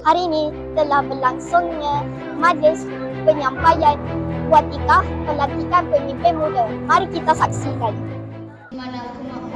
Hari ini telah berlangsungnya majlis penyampaian watikah pelatihan pemimpin muda. Mari kita saksikan. Mana aku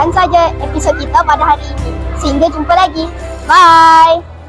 sekian saja episod kita pada hari ini. Sehingga jumpa lagi. Bye.